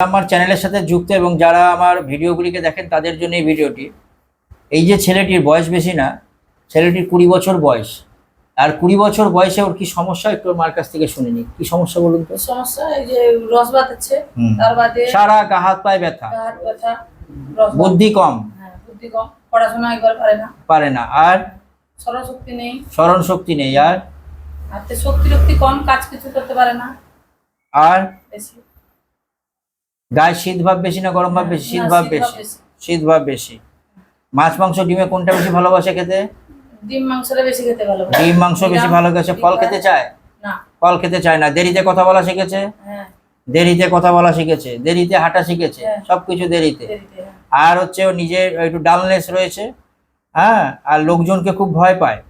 আমার চ্যানেলের সাথে যুক্ত এবং যারা আমার ভিডিওগুলিকে দেখেন তাদের জন্য এই ভিডিওটি। এই যে ছেলেটির বয়স বেশি না ছেলেটির কুড়ি বছর বয়স। আর কুড়ি বছর বয়সে ওর কি সমস্যা? একটু মার কাছ থেকে শুনে নি কি সমস্যা বলুন তো? সমস্যা এই যে রস বাতাচ্ছে তার বাদে সারা গা হাত পায়ে ব্যথা। ব্যথা বুদ্ধি কম। হ্যাঁ, বুদ্ধি কম। পড়াশোনা একবার পারে না। পারে না। আর? নেই। স্মরণ শক্তি নেই। আর? হাতে শক্তি শক্তি কম কাজ কিছু করতে পারে না। আর? গায়ে শীত ভাব বেশি না গরম ভাব বেশি? শীত ভাব বেশি। শীত ভাব বেশি। মাছ মাংস ডিমে কোনটা বেশি ভালোবাসে খেতে? ডিম মাংসটা বেশি খেতে ভালো ডিম মাংস বেশি ভালোবাসে ফল খেতে চায়? না। ফল খেতে চায় না। দেরিতে কথা বলা শিখেছে? হ্যাঁ। দেরিতে কথা বলা শিখেছে। দেরিতে হাঁটা শিখেছে? হ্যাঁ। সবকিছু দেরিতে। হ্যাঁ। আর হচ্ছে ও নিজের একটু ডালনেস রয়েছে। হ্যাঁ? আর লোকজনকে খুব ভয় পায়।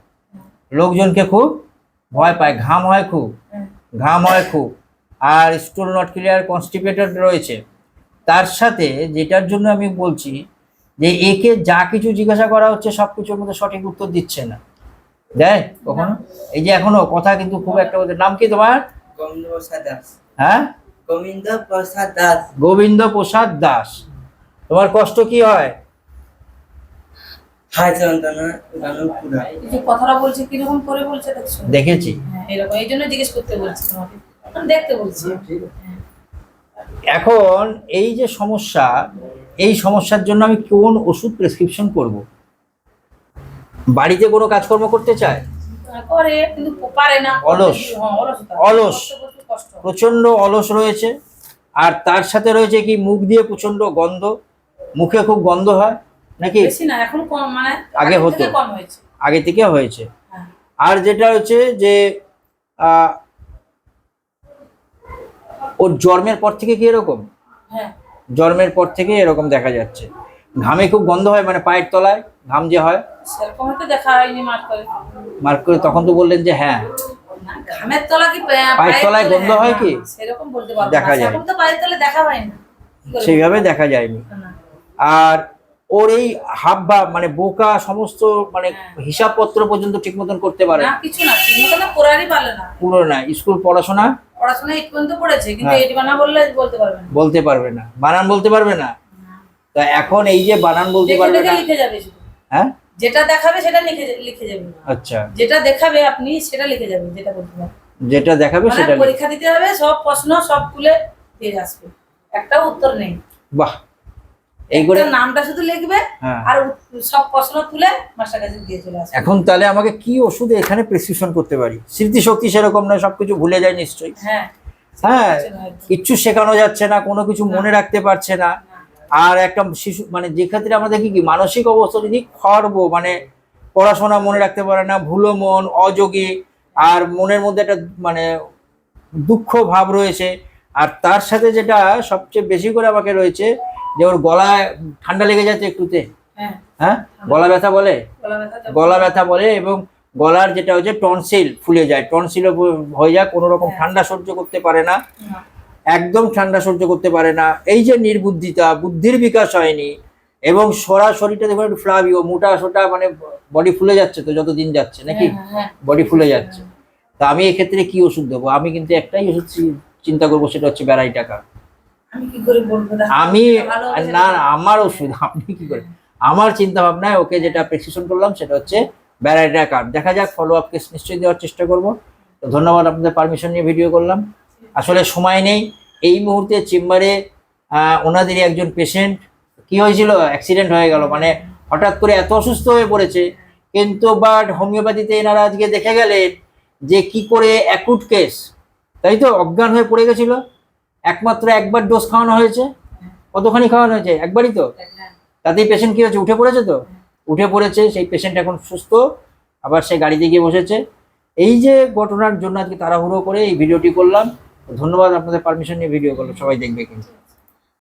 লোকজনকে খুব ভয় পায়। ঘাম হয় খুব। হ্যাঁ। ঘাম হয় খুব। আর স্টুল নট ক্লিয়ার কনস্টিপেটেড রয়েছে। তার সাথে যেটার জন্য আমি বলছি যে একে যা কিছু জিজ্ঞাসা করা হচ্ছে সব কিছুর মধ্যে সঠিক উত্তর দিচ্ছে না। দেয় কখনো? এই যে এখনও কথা কিন্তু খুব একটা বলতে নাম কি তোমার? গোবিন্দ প্রসাদ দাস। হ্যাঁ? গোবিন্দ প্রসাদ দাস। গোবিন্দ প্রসাদ দাস। তোমার কষ্ট কি হয়? হাই চন্দনা রানুপুরা এই কথাটা বলছে কীরকম করে বলছে দেখেছি। হ্যাঁ এরকম এই জন্য জিজ্ঞেস করতে বলছি তোমাকে। দেখতে বলছি। এখন এই যে সমস্যা এই সমস্যার জন্য আমি কোন ওষুধ প্রেসক্রিপশন করব? বাড়িতে কোনো কাজকর্ম করতে চায়? হ্যাঁ, করে কিন্তু পারে না। অলস। হ্যাঁ, অলস। কষ্ট প্রচণ্ড অলস রয়েছে। আর তার সাথে রয়েছে কি মুখ দিয়ে প্রচণ্ড গন্ধ? মুখে খুব গন্ধ হয়? নাকি না এখন কম মানে আগে হতো। থেকে কম হয়েছে। আগে থেকে হয়েছে। হ্যাঁ। আর যেটা হচ্ছে যে আহ, ওর জন্মের পর থেকে কি এরকম? হ্যাঁ। জন্মের পর থেকে এরকম দেখা যাচ্ছে। ঘামে খুব গন্ধ হয় মানে পায়ের তলায় ঘাম যে হয়। মার্ক করে। তখন তো বললেন যে হ্যাঁ। ঘামের তলা কি পায়ের তলায় গন্ধ হয় কি? সেরকম বলতে পারব দেখা যায়। তো পায়ের তলায় দেখা হয় না সেইভাবে দেখা যায়নি। আর ওর এই হাব ভাব মানে বোকা সমস্ত মানে হ্যাঁ। হিসাবপত্র পর্যন্ত ঠিক মতন করতে পারে না কিছু না ঠিক মতো পড়ারই পারলে না। পুরো না স্কুল পড়াশোনা পড়াশোনা এই পর্যন্ত পড়েছে কিন্তু হ্যাঁ। বানা বললে বলতে পারবে না। বলতে পারবে না। বানান বলতে পারবে না? তো এখন এই যে বানান বলতে পারবে না। লিখে যাবে হ্যাঁ? যেটা দেখাবে সেটা লিখে লিখে যাবে। আচ্ছা। যেটা দেখাবে আপনি সেটা লিখে যাবেন যেটা বলতে পারবে। যেটা দেখাবে মানে সেটা পরীক্ষা দিতে হবে সব প্রশ্ন সব খুলে পেয়ে আসবে একটাও উত্তর নেই। বাহ। এই করে নামটা শুধু লিখবে হ্যাঁ। আর সব প্রশ্ন তুলে মাস্টার কাছে দিয়ে চলে আসবে। এখন তাহলে আমাকে কি ওষুধ এখানে প্রেসক্রিপশন করতে পারি? স্মৃতিশক্তি সেরকম নয় সবকিছু ভুলে যায় নিশ্চয়ই। হ্যাঁ। হ্যাঁ কিচ্ছু শেখানো যাচ্ছে না কোনো কিছু মনে রাখতে পারছে না। আর একটা শিশু মানে যে ক্ষেত্রে আমরা দেখি কি মানসিক অবস্থা যদি খর্ব মানে পড়াশোনা মনে রাখতে পারে না ভুলো মন অযোগী আর মনের মধ্যে একটা মানে দুঃখ ভাব রয়েছে আর তার সাথে যেটা সবচেয়ে বেশি করে আমাকে রয়েছে যে ওর গলায় ঠান্ডা লেগে যাচ্ছে একটুতে। হ্যাঁ। হ্যাঁ? গলা ব্যথা বলে? গলা ব্যথা বলে এবং গলার যেটা হচ্ছে টনসিল ফুলে যায়। টনসিল হয়ে যায় কোনো রকম হ্যাঁ। ঠান্ডা সহ্য করতে পারে না। একদম ঠান্ডা সহ্য করতে পারে না। এই যে নির্বুদ্ধিতা বুদ্ধির বিকাশ হয়নি এবং সরাসরিটা দেখুন একটু ফ্লাভিও মোটা সোটা মানে বডি ফুলে যাচ্ছে তো যত দিন যাচ্ছে নাকি? হ্যাঁ, হ্যাঁ, বডি ফুলে যাচ্ছে। তা আমি এক্ষেত্রে কি ওষুধ দেবো? আমি কিন্তু একটাই ওষুধ চিন্তা করব সেটা হচ্ছে বেড়াই টাকা। আমি কি করে বলব? আমি না না, আমার ওষুধ আপনি কি করে? আমার চিন্তা ভাবনায় ওকে যেটা প্রেসক্রিপশন করলাম সেটা হচ্ছে ব্যারাইটা কার্ড দেখা যাক ফলো আপ কেস নিশ্চয়ই দেওয়ার চেষ্টা করব। তো ধন্যবাদ আপনাদের পারমিশন নিয়ে ভিডিও করলাম। আসলে সময় নেই। এই মুহূর্তে চেম্বারে ওনাদেরই একজন পেশেন্ট কি হয়েছিল? অ্যাক্সিডেন্ট হয়ে গেল। মানে হঠাৎ করে এত অসুস্থ হয়ে পড়েছে। কিন্তু বাট হোমিওপ্যাথিতে এনারা আজকে দেখে গেলেন যে কি করে অ্যাকুট কেস তাই তো? অজ্ঞান হয়ে পড়ে গেছিল। একমাত্র একবার ডোজ খাওয়ানো হয়েছে? কতখানি খাওয়ানো হয়েছে? একবারই তো? তাতেই পেশেন্ট কি হয়েছে? উঠে পড়েছে তো? উঠে পড়েছে, সেই পেশেন্ট এখন সুস্থ, আবার সে গাড়িতে গিয়ে বসেছে। এই যে ঘটনার জন্য আজকে তাড়াহুড়ো করে এই ভিডিওটি করলাম। ধন্যবাদ আপনাদের পারমিশন নিয়ে ভিডিও করলাম। সবাই দেখবে কিন্তু।